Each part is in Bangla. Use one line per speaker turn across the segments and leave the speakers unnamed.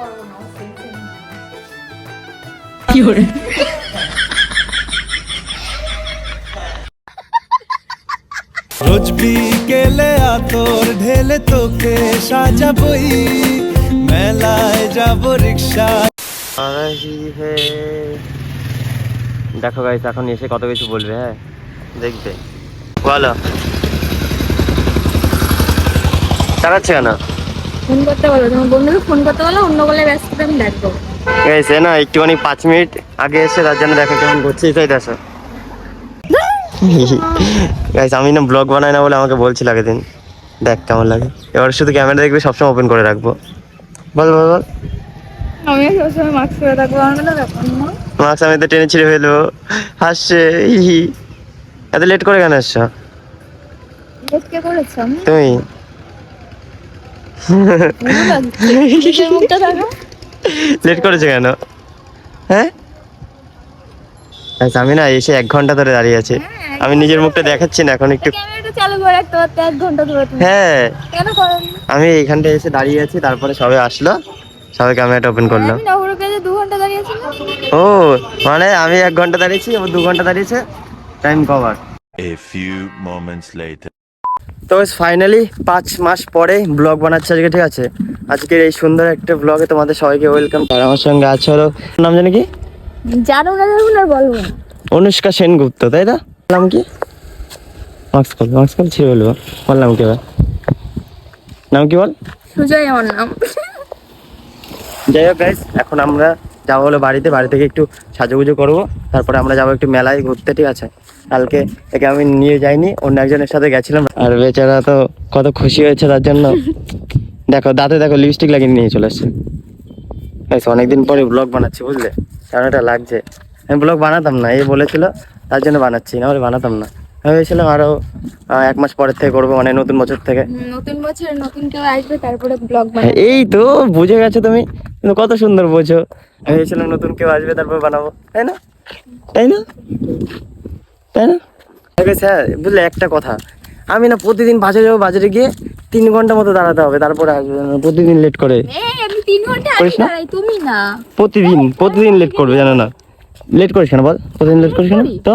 না সেই জন্য।
রোজ বিকেলে আতর ঢেলে তোকে সাজাবই। মেলায় যাব রিক্সা।
দেখো গাইস এখন এসে কত কিছু বলবে হ্যাঁ? দেখবে। বলো। চালাচ্ছে কেন?
ফোন করতে বলো তোমার বন্ধুকে ফোন করতে বলো অন্য বলে ব্যস্ত আমি দেখব
গাইস এ না একটুখানি পাঁচ মিনিট আগে এসে তার জন্য দেখো কেমন করছে তাই দেখো। গাইস আমি না ব্লগ বানাই না বলে আমাকে বলছিল আগের দিন দেখ কেমন লাগে। এবার শুধু ক্যামেরা দেখবে সবসময় ওপেন করে রাখব। বল বল বল।
আমি সবসময় মাস্ক থাকব আমার
আমি তো টেনে ছিঁড়ে ফেলব। হাসছে। এত লেট করে কেন আসছো তুমি
ভালো লাগছে নিজের মুখটা দেখো
লেট করেছে কেন? হ্যাঁ? আচ্ছা, আমি না এসে এক ঘণ্টা ধরে দাঁড়িয়ে আছি। আমি নিজের মুখটা দেখাচ্ছি না এখন একটু
ক্যামেরাটা চালু করে রাখতে পারতে এক ঘণ্টা ধরে তুমি।
হ্যাঁ। আমি এইখানটা এসে দাঁড়িয়ে আছি তারপরে সবাই আসলো সবাই ক্যামেরাটা ওপেন করল।
আমি দু ঘণ্টা দাঁড়িয়েছিলাম
ও মানে আমি এক ঘণ্টা দাঁড়িয়েছি ও দু ঘণ্টা দাঁড়িয়েছে time cover
A few moments later.
তো ফাইনালি পাঁচ মাস পরে ব্লগ বানাচ্ছে আজকে ঠিক আছে? আজকের এই সুন্দর একটা ব্লগে তোমাদের সবাইকে ওয়েলকাম আর আমার সঙ্গে আছে হলো নাম জানি কি?
জানো না জানো না বলব
অনুষ্কা সেনগুপ্ত তাই না? নাম কি? মাস্ক কল মাস্ক কল ছিঁড়ে বলব বল নাম কি এবার? নাম কি বল?
সুজয় আমার নাম।
যাই হোক গাইস এখন আমরা যাব হলো বাড়িতে বাড়ি থেকে একটু সাজুগুজু করব। তারপরে আমরা যাব একটু মেলায় ঘুরতে ঠিক আছে? কালকে একে আমি নিয়ে যাইনি অন্য একজনের সাথে গেছিলাম। আর বেচারা তো কত খুশি হয়েছে তার জন্য। দেখো দাঁতে দেখো লিপস্টিক লাগিয়ে নিয়ে চলে এসছে। অনেকদিন পরে ব্লগ বানাচ্ছি বুঝলে? কারণ এটা লাগছে। আমি ব্লগ বানাতাম না এই বলেছিল তার জন্য বানাচ্ছি না হলে বানাতাম না। আমি ভেবেছিলাম আরও এক মাস পরের থেকে করব মানে নতুন বছর থেকে।
নতুন বছর নতুন কেউ আসবে তারপরে ব্লগ
হ্যাঁ,
বানাবো।
এই তো বুঝে গেছো তুমি। তুমি কত সুন্দর বোঝো। আমি ভেবেছিলাম নতুন কেউ আসবে তারপর বানাবো। তাই না? তাই না? তাই না? স্যার বুঝলে একটা কথা। আমি না প্রতিদিন বাজারে যাব বাজারে গিয়ে তিন ঘণ্টা মতো দাঁড়াতে হবে তারপরে আসবে না, প্রতিদিন লেট করে?
তুমি না।
প্রতিদিন প্রতিদিন লেট করবে জানো না। লেট করিস কেন বল? প্রতিদিন লেট করিস কেন? তো?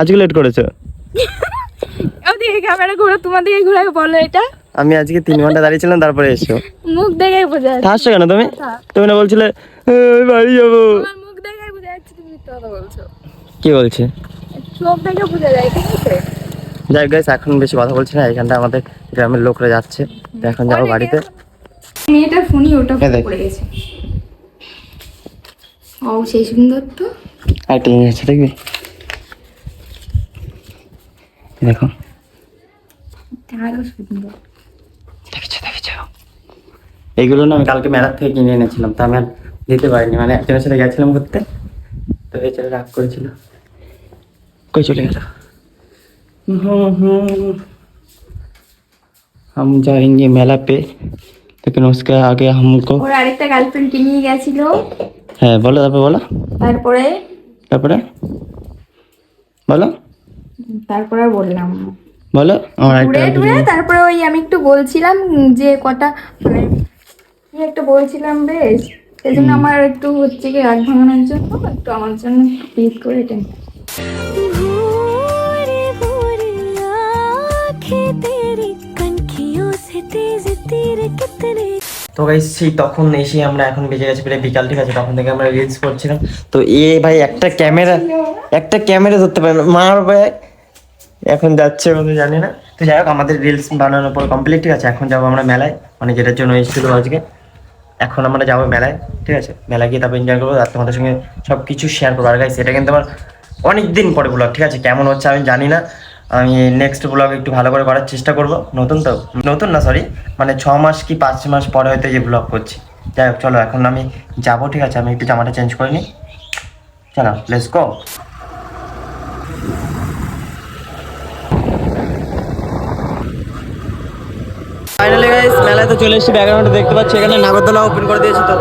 আজকে লেট করেছ?
ওদিকে ক্যামেরা ঘুরে তোমার দিকে ঘুরে বলো এটা।
আমি আজকে তিন ঘণ্টা দাঁড়িয়েছিলাম তারপরে এসছো
মুখ দেখেই বোঝা যাচ্ছে।
হাসছো কেন তুমি? তুমি না বলছিলে বাড়ি যাব।
মুখ দেখেই বোঝা যাচ্ছে তুমি মিথ্যা কথা বলছো।
কি বলছে?
চোখ দেখে বোঝা যায় ঠিক আছে?
যাই গাইস এখন বেশি কথা বলছি না এখানটা আমাদের গ্রামের লোকরা যাচ্ছে। এখন যাব বাড়িতে।
মেয়েটার ফোনই ওটা পড়ে গেছে। ও সেই সুন্দর তো।
আর জিনিস আছে দেখবি? দেখো।
সুন্দর।
এইগুলো না আমি কালকে মেলার থেকে কিনে এনেছিলাম তা আমি আর দিতে পারিনি। মানে একজনের সাথে গেছিলাম ঘুরতে তো এই ছেলে রাগ করেছিল। কই চলে গেল हम जाएंगे मेला पे लेकिन उसके आगे हमको
ওর আরেকটা গার্লফ্রেন্ডকে নিয়ে গেছিল
হ্যাঁ বলো তারপরে বলো
তারপরে
তারপরে বলো
তারপরে আর বললাম না।
বলো আমার একটা
ঘুরে টুরে তারপরে ওই আমি একটু বলছিলাম যে কটা মানে কি একটা বলছিলাম বেশ সেই জন্য আমার একটু হচ্ছে কি রাগ ভাঙানোর জন্য একটু আমার জন্য প্লিজ করে এটা
তো গাইস সেই তখন এসে আমরা এখন বেজে গেছে প্রায় বিকাল, ঠিক আছে? তখন থেকে আমরা রিলস করছিলাম। তো এ ভাই, একটা ক্যামেরা একটা ক্যামেরা ধরতে পারে না। মার ভাই, এখন যাচ্ছে বলে জানি না। তো যাই হোক, আমাদের রিলস বানানোর পর কমপ্লিট ঠিক আছে? এখন যাব আমরা মেলায়। মানে যেটার জন্য এসেছিল আজকে। এখন আমরা যাব মেলায়, ঠিক আছে? মেলায় গিয়ে তারপর এনজয় করব আর তোমাদের সঙ্গে সব কিছু শেয়ার করব। আর গাইস এটা কিন্তু আমার অনেক দিন পরে ব্লগ ঠিক আছে? কেমন হচ্ছে আমি জানি না। আমি নেক্সট ব্লগ একটু ভালো করে করার চেষ্টা করব। নতুন তো? নতুন না সরি মানে ছ মাস কি পাঁচ মাস পরে হয়তো যে ব্লগ করছি। যাই হোক, চলো, এখন আমি যাব, ঠিক আছে? আমি একটু জামাটা চেঞ্জ করে নিই। চলো লেটস গো ফাইনালি গাইস মেলায় তো চলে এসেছি ব্যাকগ্রাউন্ডে দেখতে পাচ্ছি, এখানে নাগরদোলা ওপেন করে দিয়েছি তো।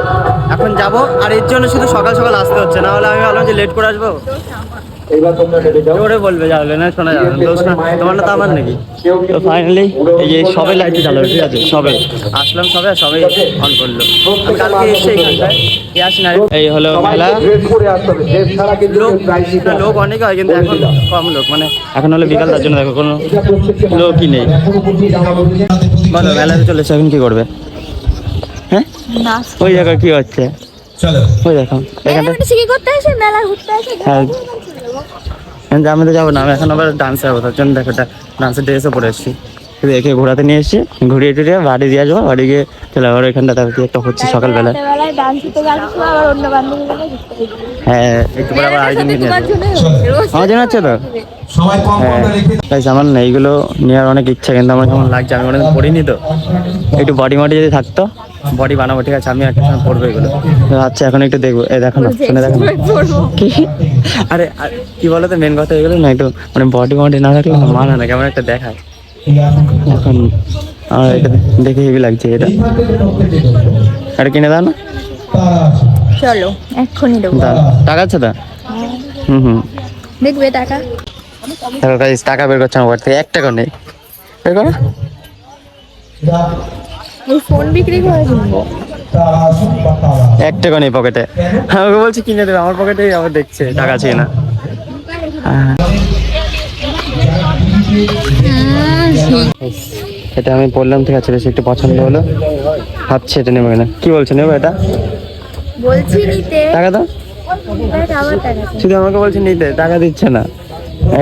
এখন যাব, আর এর জন্য শুধু সকাল সকাল আসতে হচ্ছে, না হলে আমি ভাবলাম যে লেট করে আসব। জোরে বলবে যাবে না শোনা যাবে না। তোমার না তো আমার নাকি। তো ফাইনালি এই যে সবে লাইট চালু ঠিক আছে? সবে। আসলাম সবে আর সবাই অন করল। আমি কালকে এসে এখানটায় এই হলো মেলা। লোক অনেক হয় কিন্তু এখন কম লোক। মানে এখন হলো বিকাল তার জন্য দেখো কোনো লোকই নেই। বলো মেলাতে চলেছে এখন কি করবে? হ্যাঁ? ওই জায়গায় কি হচ্ছে। ওই দেখো এখানটা
কি করতে আসে? মেলা ঘুরতে আসে?
হ্যাঁ। আমি তো যাব না আমি এখন আবার ডান্সে যাব তার জন্য দেখো ডান্সের ড্রেসও পরে এসেছি দেখে ঘোরাতে নিয়ে এসেছি ঘুরিয়ে টুরিয়ে বাড়ি দিয়ে যাব বাড়ি গিয়ে চলে আবার এখানটা তার একটা হচ্ছে সকালবেলা।
বেলায় ডান্স করতে যাচ্ছ আবার অন্য বান্ধবী
হ্যাঁ একটু পরে আবার আরেকজন নিয়ে আমার জন্য হচ্ছে তো? হ্যাঁ আমার না এইগুলো নেওয়ার অনেক ইচ্ছা কিন্তু আমার কেমন লাগছে আমি অনেক পড়িনি তো। একটু বডি মডি যদি থাকতো বডি বানাবো ঠিক আছে? আমি একটা সময় পড়ব এগুলো। আচ্ছা এখন একটু দেখব। এই দেখো না শুনে দেখো কি? আরে আর কি বলতো মেন কথা এগুলো না একটু মানে বডি মডি না থাকলে মানা না কেমন একটা দেখায়। এখন আমার এটা দেখে হেভি লাগছে এটা। আর কিনে দাও না।
চলো এক্ষুনি দেবো।
টাকা আছে তো? হুম হুম।
দেখবে টাকা?
টাকা বের করছে আমার থেকে। এক টাকা নেই। বের করো।
এই ফোন বিক্রি করে কিনবো?
এক টাকা নেই পকেটে আমাকে বলছি কিনে দেবে আমার পকেটে আবার দেখছে টাকা আছে না। এটা আমি বললাম ঠিক আছে বেশি একটু পছন্দ হলো। ভাবছি এটা নেব না কি বলছে নেব এটা?
বলছি নিতে।
টাকা দাও। শুধু আমাকে বলছে নিতে টাকা দিচ্ছে না।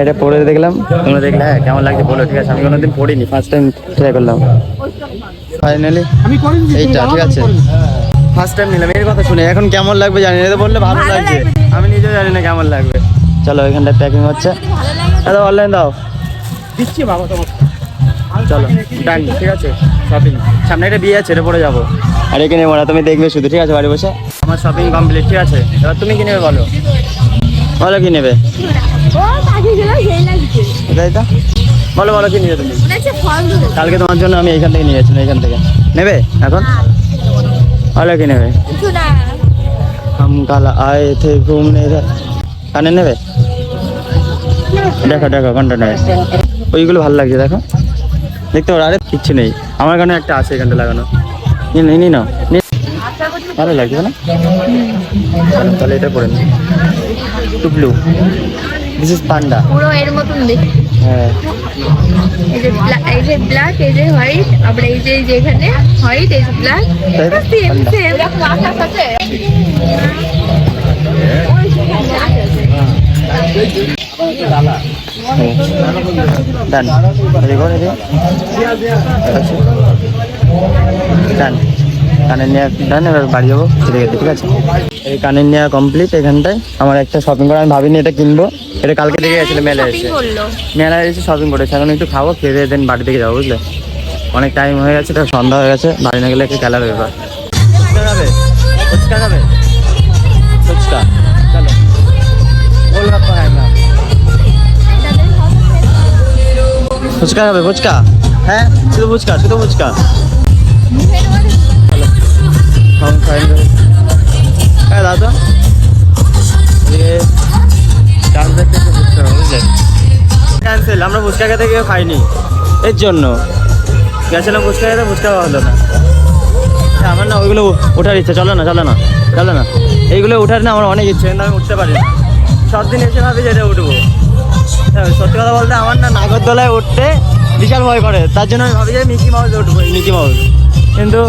এটা পরে দেখলাম। তোমরা দেখলে হ্যাঁ কেমন লাগছে বলো ঠিক আছে আমি কোনোদিন পড়িনি ফার্স্ট টাইম ট্রাই করলাম। ফাইনালি এইটা ঠিক আছে। ফার্স্ট টাইম নিলাম এর কথা শুনে এখন কেমন লাগবে জানি না তো বললে ভালো
লাগবে।
আমি নিজেও জানি না কেমন লাগবে। চলো এখানটা প্যাকিং হচ্ছে। দাদা অনলাইন দাও। দিচ্ছি বাবা তোমাকে। চলো ডান ঠিক আছে। শপিং সামনে একটা বিয়ে আছে এটা পরে যাব। আর এখানে মোড়া তুমি দেখবে শুধু ঠিক আছে বাড়ি বসে? আমার শপিং কমপ্লিট ঠিক আছে। এবার তুমি কি নেবে বলো। বলো কি নেবে।
ও পাখি গুলো সেই লাগছে
এটাই তো? বলো ভালো কি নিয়ে তুমি কালকে তোমার জন্য আমি এইখান থেকে নিয়ে যাচ্ছিলাম এইখান থেকে। নেবে এখন? ভালো কি নেবে? হাম কাল আয় থে ঘুম নেই কানে নেবে? দেখো দেখো কোনটা নেবে। ওইগুলো ভালো লাগছে দেখো। দেখতে পারো আরে কিচ্ছু নেই। আমার কানে একটা আছে এখানটা লাগানো। নি নিই নি ভালো লাগছে না তাহলে এটা করে নি। To blue this is panda
পুরো এর মতন দেখি এই যে এই যে ব্ল্যাক এই যে হোয়াইট আবার এই যে এই যে হোয়াইট এই যে ব্ল্যাক সেম সেম আকাশ আছে?
ডান। ডান। কানের নেওয়া ডান এবার বাড়ি যাব। ঠিক আছে এই কানের নেওয়া কমপ্লিট এখানটায়। আমার একটা শপিং করা আমি ভাবিনি এটা কিনবো। এটা কালকে থেকে গেছিল মেলে এসে। মেলায় এসে শপিং করেছে এখন একটু খাব খেয়ে দেন বাড়ি থেকে যাব বুঝলে? অনেক টাইম হয়ে গেছে তো সন্ধ্যা হয়ে গেছে। বাড়ি না গেলে একটু খেলার ব্যাপার। ফুচকা খাবে? ফুচকা খাবে? ফুচকা। চলো। গোলগাপ্পা খাই না ফুচকা খাবে? ফুচকা? হ্যাঁ? শুধু ফুচকা শুধু ফুচকা। চলো। খাই হ্যাঁ দাদা। ক্যান্সেল আমরা ফুচকা খেতে গিয়ে খাইনি। এর জন্য। গেছিলাম ফুচকা খেতে, ফুচকা হলো না। আমার না ওইগুলো ওঠার ইচ্ছে, চলো না চলো না চলো না। এইগুলো ওঠার না আমার অনেক ইচ্ছে, কিন্তু আমি উঠতে পারি সব দিন এসে ভাবি যে এটা উঠবো। সত্যি কথা বলতে আমার না নাগরদোলায় উঠতে বিশাল ভয় করে। তার জন্য আমি ভাবি যে মিকি মাউস উঠবো মিকি মাউস। কিন্তু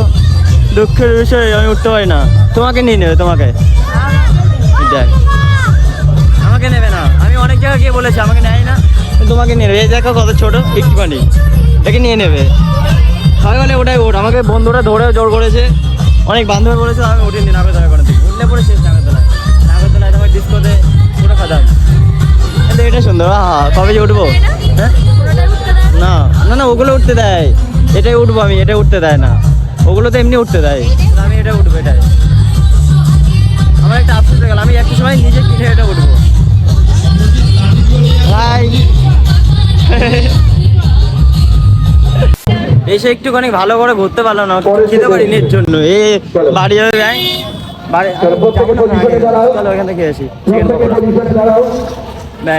দুঃখের বিষয়, আমি উঠতে পারি না। তোমাকে নিয়ে নেবে, তোমাকে। আমাকে নেবে না। আমি অনেক জায়গায় গিয়ে বলেছি, আমাকে নেয় না। তোমাকে নিয়ে নেবে। এই দেখো কত ছোট একটুখানি। একে নিয়ে নেবে। সবাই বলে ওটাই ওঠ। আমাকে বন্ধুরা ধরে জোর করেছে। অনেক বান্ধবী বলেছে, আমি উঠিনি নাগরদোলায় করে দিই উঠলে পরে শেষ নাগরদোলায় নাগরদোলায় তোমার ডিস্কোতে পুরো খাদাম কিন্তু এটা সুন্দর। আহা, কবে যে উঠবো? হ্যাঁ? না না না, ওগুলো উঠতে দেয়। এটাই উঠবো আমি এটা উঠতে দেয় না। ওগুলো তো এমনি উঠতে দেয়। আমি এটা উঠবো, এটাই। আমার একটা আফসোস হয়ে গেল। আমি একটা সময় নিজে কিনে এটা উঠবো। এসে একটুখানি ভালো করে ঘুরতে পারলাম না খেতে পারিনি এর জন্য। এ, বাড়ি। চলো এখান থেকে তো না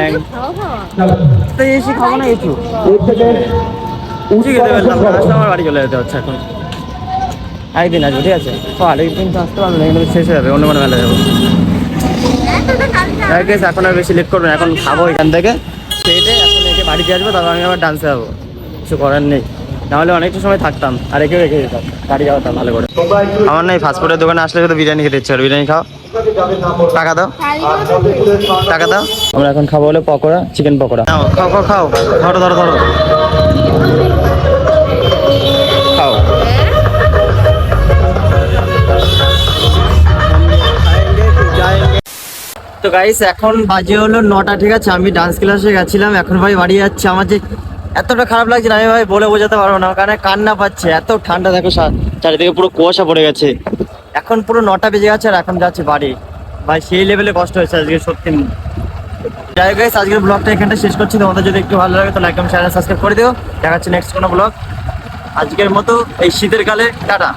খেতে আমার বাড়ি চলে যেতে হচ্ছে এখন। আরেকদিন আসব, ঠিক আছে? ও তো আসতে পারব না শেষ হয়ে যাবে, অন্য কোনো মেলা যাব। এখন আর বেশি লেট করব না, এখন খাব এখান থেকে। খেয়ে এখন এসে বাড়িতে আসব, তারপর আমি আবার ডান্সে যাব। কিছু করার নেই। নাহলে অনেকটা সময় থাকতাম। আর একেও রেখে যেতাম গাড়ি যাওয়াতাম ভালো করে। আমার না এই ফাস্টফুডের দোকানে আসলে তো বিরিয়ানি খেতে ইচ্ছে বিরিয়ানি খাও। টাকা দাও। টাকা দাও। আমরা এখন খাব হলো পকোড়া চিকেন পকোড়া। খাও খাও খাও। ধরো ধরো ধরো। খাও। তো গাইস এখন বাজে হলো নটা, ঠিক আছে? আমি ডান্স ক্লাসে গেছিলাম। এখন ভাই বাড়ি যাচ্ছে। আমার যে এতটা খারাপ লাগছে না, আমি ভাই বলে বোঝাতে পারব না, কারণ কান্না পাচ্ছে, এত ঠান্ডা দেখো চারিদিকে পুরো কুয়াশা পড়ে গেছে। এখন পুরো নটা বেজে গেছে আর এখন যাচ্ছে বাড়ি। ভাই, সেই লেভেলে কষ্ট হয়েছে আজকে, সত্যি। যাই হোক আজকের ব্লগটা এখানটা শেষ করছি। তোমাদের যদি একটু ভালো লাগে, তো লাইক এবং চ্যানেল সাবস্ক্রাইব করে দিও। দেখাচ্ছি নেক্সট কোনো ব্লগ আজকের মতো এই শীতের কালে, টাটা।